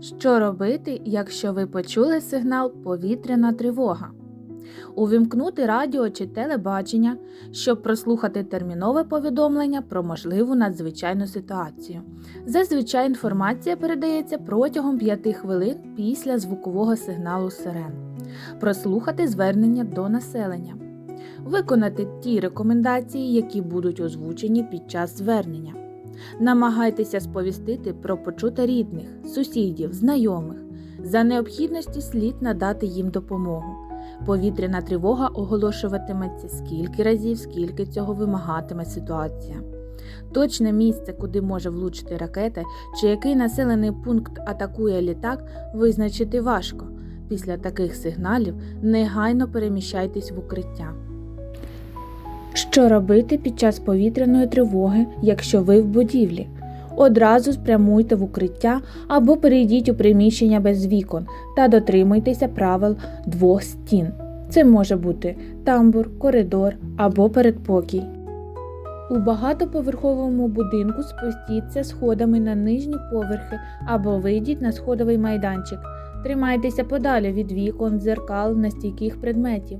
Що робити, якщо ви почули сигнал повітряна тривога? Увімкнути радіо чи телебачення, щоб прослухати термінове повідомлення про можливу надзвичайну ситуацію. Зазвичай інформація передається протягом 5 хвилин після звукового сигналу сирен. Прослухати звернення до населення. Виконати ті рекомендації, які будуть озвучені під час звернення. Намагайтеся сповістити про почуте рідних, сусідів, знайомих. За необхідності слід надати їм допомогу. Повітряна тривога оголошуватиметься скільки разів, скільки цього вимагатиме ситуація. Точне місце, куди може влучити ракета, чи який населений пункт атакує літак, визначити важко. Після таких сигналів негайно переміщайтесь в укриття. Що робити під час повітряної тривоги, якщо ви в будівлі? Одразу спрямуйте в укриття або перейдіть у приміщення без вікон та дотримуйтеся правил двох стін. Це може бути тамбур, коридор або передпокій. У багатоповерховому будинку спустіться сходами на нижні поверхи або вийдіть на сходовий майданчик. Тримайтеся подалі від вікон, дзеркал, настійких предметів.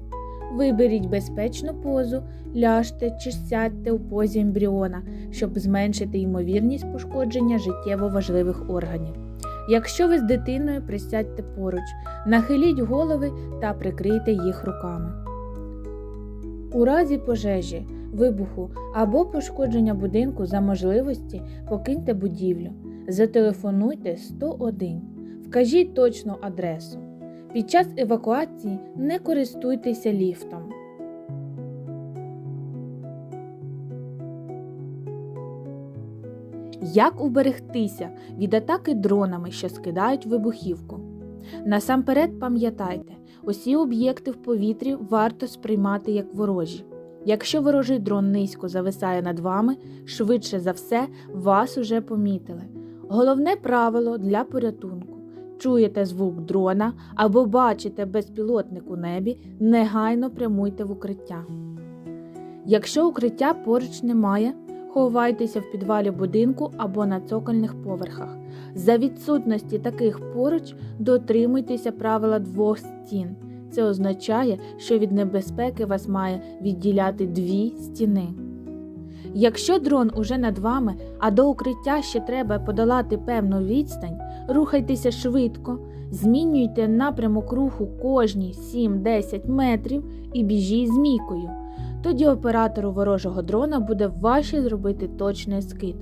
Виберіть безпечну позу, ляжте чи сядьте у позі ембріона, щоб зменшити ймовірність пошкодження життєво важливих органів. Якщо ви з дитиною, присядьте поруч, нахиліть голови та прикрийте їх руками. У разі пожежі, вибуху або пошкодження будинку за можливості покиньте будівлю. Зателефонуйте 101. Вкажіть точну адресу. Під час евакуації не користуйтеся ліфтом. Як уберегтися від атаки дронами, що скидають вибухівку? Насамперед пам'ятайте, усі об'єкти в повітрі варто сприймати як ворожі. Якщо ворожий дрон низько зависає над вами, швидше за все вас уже помітили. Головне правило для порятунку чуєте звук дрона або бачите безпілотник у небі, негайно прямуйте в укриття. Якщо укриття поруч немає, ховайтеся в підвалі будинку або на цокольних поверхах. За відсутності таких поруч дотримуйтеся правила двох стін. Це означає, що від небезпеки вас має відділяти дві стіни. Якщо дрон уже над вами, а до укриття ще треба подолати певну відстань, рухайтеся швидко, змінюйте напрямок руху кожні 7-10 метрів і біжіть змійкою. Тоді оператору ворожого дрона буде важче зробити точний скид.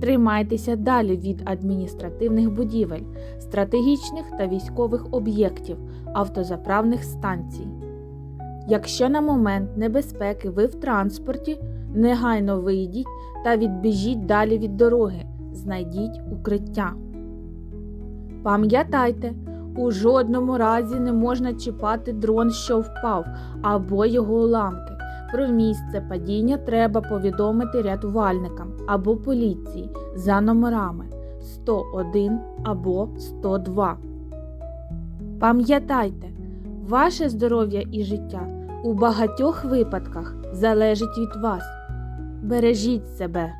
Тримайтеся далі від адміністративних будівель, стратегічних та військових об'єктів, автозаправних станцій. Якщо на момент небезпеки ви в транспорті, негайно вийдіть та відбіжіть далі від дороги, знайдіть укриття. Пам'ятайте, у жодному разі не можна чіпати дрон, що впав, або його уламки. Про місце падіння треба повідомити рятувальникам або поліції за номерами 101 або 102. Пам'ятайте, ваше здоров'я і життя у багатьох випадках залежить від вас. Бережіть себе.